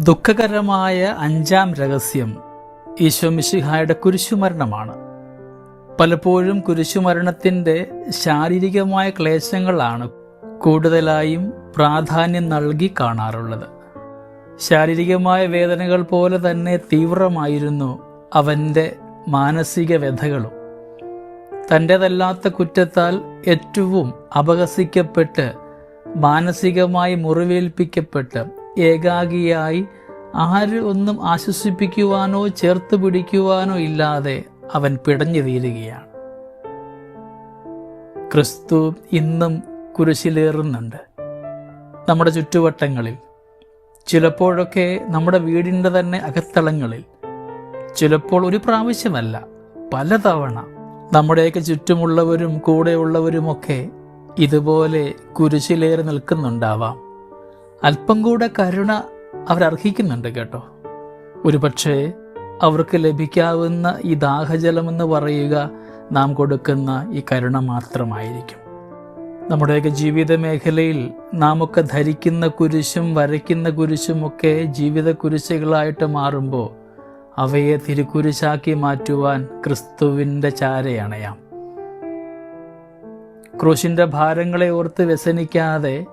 ദുഃഖകരമായ അഞ്ചാം രഹസ്യം ഈശോ മിശിഹായുടെ കുരിശുമരണമാണ്. പലപ്പോഴും കുരിശുമരണത്തിന്റെ ശാരീരികമായ ക്ലേശങ്ങളാണ് കൂടുതലായും പ്രാധാന്യം നൽകി കാണാറുള്ളത്. ശാരീരികമായ വേദനകൾ പോലെ തന്നെ തീവ്രമായിരുന്നു അവന്റെ മാനസിക വ്യഥകളും. തന്റേതല്ലാത്ത കുറ്റത്താൽ ഏറ്റവും അപഹസിക്കപ്പെട്ട് മാനസികമായി മുറിവേൽപ്പിക്കപ്പെട്ട് ഏകാഗിയായി ആര് ഒന്നും ആശ്വസിപ്പിക്കുവാനോ ചേർത്ത് പിടിക്കുവാനോ ഇല്ലാതെ അവൻ പിടഞ്ഞു തീരുകയാണ് ക്രിസ്തു ഇന്നും കുരിശിലേറുന്നുണ്ട്. നമ്മുടെ ചുറ്റുവട്ടങ്ങളിൽ ചിലപ്പോഴൊക്കെ നമ്മുടെ വീടിന്റെ തന്നെ അകത്തളങ്ങളിൽ ചിലപ്പോൾ ഒരു പ്രാവശ്യമല്ല പലതവണ നമ്മുടെയൊക്കെ ചുറ്റുമുള്ളവരും കൂടെയുള്ളവരുമൊക്കെ ഇതുപോലെ കുരിശിലേറി നിൽക്കുന്നുണ്ടാവാം. അല്പം കൂടെ കരുണ അവരർഹിക്കുന്നുണ്ട് കേട്ടോ. ഒരുപക്ഷെ അവർക്ക് ലഭിക്കാവുന്ന ഈ ദാഹജലം എന്ന് പറയുക നാം കൊടുക്കുന്ന ഈ കരുണ മാത്രമായിരിക്കും. നമ്മുടെയൊക്കെ ജീവിത മേഖലയിൽ നാം ഒക്കെ ധരിക്കുന്ന കുരിശും വരയ്ക്കുന്ന കുരിശുമൊക്കെ ജീവിത കുരിശുകളായിട്ട് മാറുമ്പോൾ അവയെ തിരുക്കുരിശാക്കി മാറ്റുവാൻ ക്രിസ്തുവിന്റെ ചാരയണയാം. ക്രൂശിന്റെ ഭാരങ്ങളെ ഓർത്ത് വ്യസനിക്കാതെ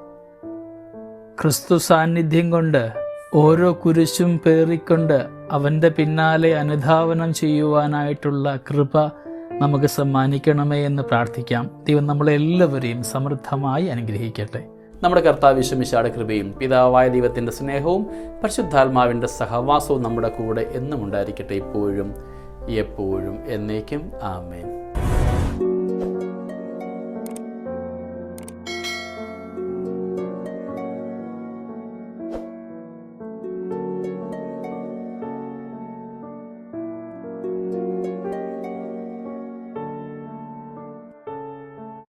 ക്രിസ്തു സാന്നിധ്യം കൊണ്ട് ഓരോ കുരിശും പേറിക്കൊണ്ട് അവന്റെ പിന്നാലെ അനുധാവനം ചെയ്യുവാനായിട്ടുള്ള കൃപ നമുക്ക് സമ്മാനിക്കണമേ എന്ന് പ്രാർത്ഥിക്കാം. ദൈവം നമ്മളെല്ലാവരെയും സമൃദ്ധമായി അനുഗ്രഹിക്കട്ടെ. നമ്മുടെ കർത്താവ് വിശ്വമിശാടെ കൃപയും പിതാവായ ദൈവത്തിന്റെ സ്നേഹവും പരിശുദ്ധാത്മാവിന്റെ സഹവാസവും നമ്മുടെ കൂടെ എന്നും ഉണ്ടായിരിക്കട്ടെ ഇപ്പോഴും എപ്പോഴും എന്നേക്കും. ആമേൻ.